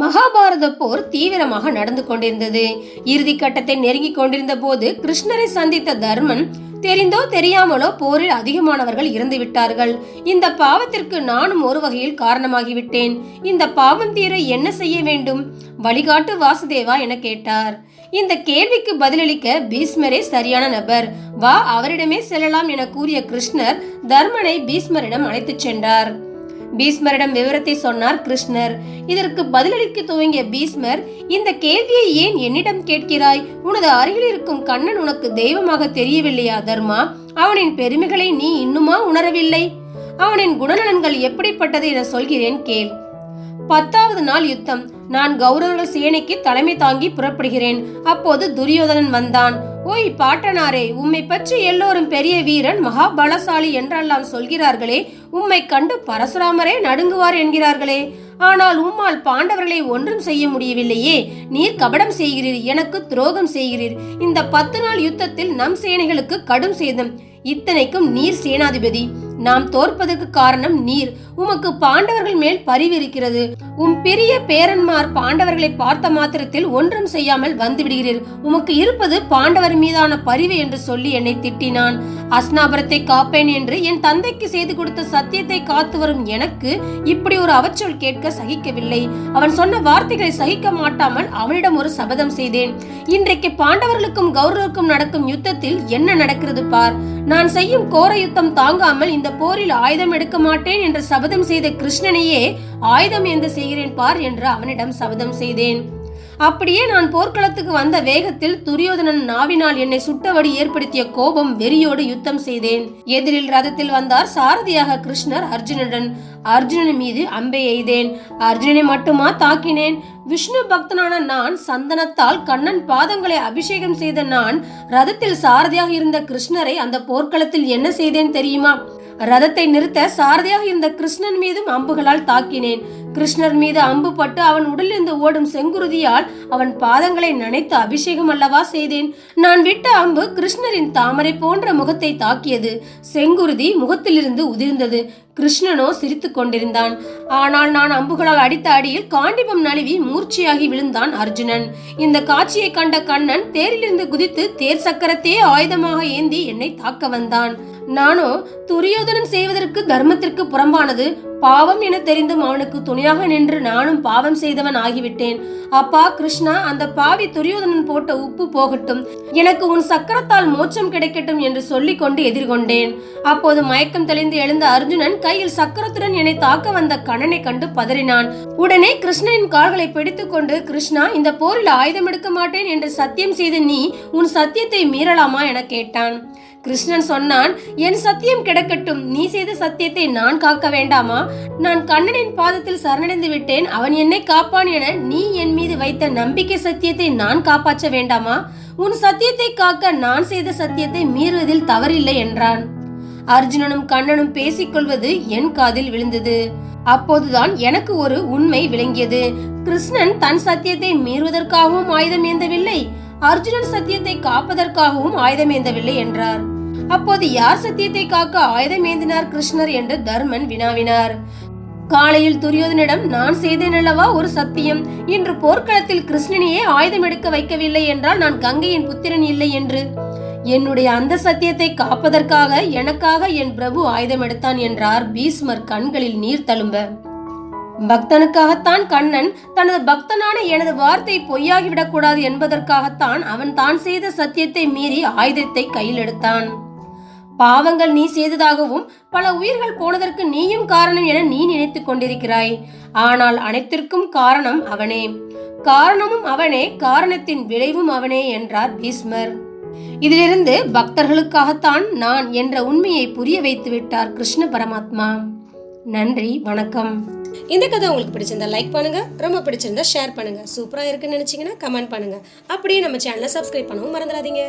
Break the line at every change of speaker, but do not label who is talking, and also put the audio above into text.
மகாபாரத போர் தீவிரமாக நடந்து கொண்டிருந்தது. இறுதி கட்டத்தை நெருங்கிக் கொண்டிருந்த போது கிருஷ்ணரை சந்தித்த தர்மன் தெரிந்தோ தெரியாமலோ போரில் அதிகமானவர்கள் இறந்து விட்டார்கள். இந்த பாவத்திற்கு நானும் ஒரு வகையில் காரணமாகிவிட்டேன் இந்த பாவம் தீர என்ன செய்ய வேண்டும்? வழிகாட்டு வாசுதேவா என கேட்டார். இந்த கேள்விக்கு பதிலளிக்க பீஸ்மரே சரியான நபர். வா அவரிடமே செல்லலாம் என கூறிய கிருஷ்ணர் தர்மனை பீஸ்மரிடம் அழைத்துச் சென்றார். பீஸ்மரிடம் விவரத்தை சொன்னார் கிருஷ்ணர். இதற்கு பதிலளிக்க துவங்கிய பீஸ்மர் இந்த கேள்வியை ஏன் என்னிடம் கேட்கிறாய்? உனது அருகில் இருக்கும் கண்ணன் உனக்கு தெய்வமாக தெரியவில்லையா தர்மா? அவனின் பெருமைகளை நீ இன்னுமா உணரவில்லை? அவனின் குணநலன்கள் எப்படிப்பட்டது என சொல்கிறேன் கேள். பத்தாவது நாள் யுத்தம். நான் கௌரவர்கள் சேனைக்கு தலைமை தாங்கி புறப்படுகிறேன். அப்போது துரியோதனன் வந்தான். ஓய் பாட்டனாரே உம்மை பற்றி எல்லோரும் பெரிய வீரன் மகாபலசாலி என்றெல்லாம் சொல்கிறார்களே உம்மை கண்டு பரசுராமரே நடுங்குவார் என்கிறார்களே. ஆனால் உம்மால் பாண்டவர்களை ஒன்றும் செய்ய முடியவில்லையே நீர் கபடம் செய்கிறீர் எனக்கு துரோகம் செய்கிறீர். இந்த பத்து நாள் யுத்தத்தில் நம் சேனைகளுக்கு கடும் சேதம் இத்தனைக்கும் நீர் சேனாதிபதி. நாம் தோற்பதற்கு காரணம் நீர். உமக்கு பாண்டவர்கள் மேல் பரிவு இருக்கிறது உம் பெரிய பேரன்மார் பாண்டவர்களை பார்த்த மாத்திரத்தில் ஒன்றும் செய்யாமல் வந்துவிடுகிறீர். உமக்கு இருப்பது பாண்டவர் மீதான பரிவு என்று சொல்லி என்னை திட்டினான். அஸ்னாபுரத்தை காப்பேன் என்று என் தந்தைக்கு செய்து கொடுத்த சத்தியத்தை காத்து வரும் எனக்கு இப்படி ஒரு அவச்சொல் கேட்க சகிக்கவில்லை. அவன் சொன்ன வார்த்தைகளை சகிக்க மாட்டாமல் அவனிடம் ஒரு சபதம் செய்தேன். இன்றைக்கு பாண்டவர்களுக்கும் கௌரவருக்கும் நடக்கும் யுத்தத்தில் என்ன நடக்கிறது பார். நான் செய்யும் கோர யுத்தம் தாங்காமல் இந்த இந்த போரில் ஆயுதம் எடுக்க மாட்டேன் என்று சபதம் செய்த கிருஷ்ணனையே ஆயுதம் எந்த செய்கிறேன் பார் என்று அவனிடம் சபதம் செய்தேன். அப்படியே நான் போர்க்களத்துக்கு வந்த வேகத்தில் துரியோதனன் நாவினால் என்னை சுட்டவடி ஏற்படுத்திய கோபம் வெறியோடு யுத்தம் செய்தேன். எதிரில் ரதத்தில் வந்தார் சாரதியாக கிருஷ்ணர் அர்ஜுனனுடன். அர்ஜுனன் மீது அம்பை எய்தேன். அர்ஜுனனை மட்டுமா தாக்கினேன்? விஷ்ணு பக்தனான நான் சந்தனத்தால் கண்ணன் பாதங்களை அபிஷேகம் செய்த நான் ரதத்தில் சாரதியாக இருந்த கிருஷ்ணரை அந்த போர்க்களத்தில் என்ன செய்தேன் தெரியுமா? ரதத்தை நிறுத்த சாரதியாக இருந்த கிருஷ்ணன் மீதும் அம்புகளால் தாக்கினேன். கிருஷ்ணர் மீது அம்பு பட்டு அவன் உடலிருந்து ஓடும் செங்குருதியால் அவன் பாதங்களை நனைத்து அபிஷேகம் அல்லவா செய்தேன். நான் விட்ட அம்பு கிருஷ்ணரின் தாமரை போன்ற முகத்தை தாக்கியது. செங்குருதி முகத்திலிருந்து உதிர்ந்தது. கிருஷ்ணனோ சிரித்துக் கொண்டிருந்தான். ஆனால் நான் அம்புகளால் அடித்த அடியில் காண்டிபம் நழுவி மூர்ச்சியாகி விழுந்தான் அர்ஜுனன். இந்த காட்சியை கண்ட கண்ணன் தேரிலிருந்து குதித்து தேர் சக்கரத்தையே ஆயுதமாக ஏந்தி என்னை தாக்க வந்தான். நானோ துரியோதனன் செய்வதற்கு தர்மத்திற்கு புறம்பானது பாவம் என தெரிந்தும் அவனுக்கு துணையாக நின்று நானும் பாவம் செய்தவன் ஆகிவிட்டேன். அப்பா கிருஷ்ணா அந்த பாவி துரியோதனன் போட்ட உப்பு போகட்டும். எனக்கு உன் சக்கரத்தால் மோட்சம் கிடைக்கட்டும் என்று சொல்லிக்கொண்டு எதிர்கொண்டேன். அப்போது மயக்கம் தெளிந்து எழுந்த அர்ஜுனன் கையில் சக்கரத்துடன் என்னை தாக்க வந்த கண்ணனை கண்டு பதறினான். உடனே கிருஷ்ணனின் கால்களை பிடித்துக்கொண்டு கிருஷ்ணா இந்த போரில் ஆயுதம் எடுக்க மாட்டேன் என்று சத்தியம் செய்த நீ உன் சத்தியத்தை மீறலாமா? என கேட்டான். கிருஷ்ணன் சொன்னான் என் சத்தியம் கிடக்கட்டும். நீ செய்த சத்தியத்தை நான் காக்க வேண்டாமா? நான் கண்ணனின் பாதத்தில் சரணடைந்து விட்டேன். அவன் என்னை காப்பான் என நீ என் மீது வைத்த நம்பிக்கை சத்தியத்தை நான் காப்பாற்ற வேண்டாமா? உன் சத்தியத்தை காக்க நான் செய்த சத்தியத்தை மீறுவதில் தவறில்லை என்றான். அர்ஜுனனும் கண்ணனும் பேசிக்கொள்வது என் காதில் விழுந்தது. அப்போதுதான் எனக்கு ஒரு உண்மை விளங்கியது. கிருஷ்ணன் தன் சத்தியத்தை மீறுவதற்காகவும் ஆயுதம் ஏந்தவில்லை. அர்ஜுனன் சத்தியத்தை காப்பதற்காகவும் ஆயுதம் ஏந்தவில்லை என்றார். அப்போது யார் சத்தியத்தை காக்க ஆயுதம் ஏந்தினார் கிருஷ்ணர் என்று தர்மன் வினாவினார். காலையில் துரியோதனிடம் நான் செய்தேன் அல்லவா ஒரு சத்தியம்? இன்று போர்க்களத்தில் கிருஷ்ணனையே ஆயுதம் எடுக்க வைக்கவில்லை என்றால் நான் கங்கையின் புத்திரன் இல்லை என்று என்னுடைய அந்த சத்தியத்தை காப்பதற்காக எனக்காக என் பிரபு ஆயுதம் எடுத்தான் என்றார் பீஸ்மர் கண்களில் நீர் தழும்ப. பக்தனுக்காகத்தான் கண்ணன் தனது பக்தனான எனது வார்த்தை பொய்யாகிவிடக்கூடாது என்பதற்காகத்தான் அவன் தான் செய்த சத்தியத்தை மீறி ஆயுதத்தை கையில் எடுத்தான். பாவங்கள் நீ செய்ததாகவும் பல உயிர்கள் போனதற்கு நீயும் காரணம் என நீ நினைத்துக் கொண்டிருக்கிறாய். ஆனால் அனைத்திற்கும் காரணம் அவனே. காரணமும் அவனே காரணத்தின் விளைவும் அவனே என்றார் பீஸ்மர் இதிலிருந்து பக்தர்களுக்காகத்தான் நான் என்ற உண்மையை புரிய வைத்து விட்டார் கிருஷ்ண பரமாத்மா. நன்றி வணக்கம். இந்த கதை உங்களுக்கு பிடிச்சிருந்தா லைக் பண்ணுங்க ரொம்ப பிடிச்சிருந்தா ஷேர் பண்ணுங்க. சூப்பரா இருக்குன்னு நினைச்சீங்கன்னா கமெண்ட் பண்ணுங்க. அப்படியே நம்ம சேனலை சப்ஸ்கிரைப் பண்ணவும் மறந்துடாதீங்க.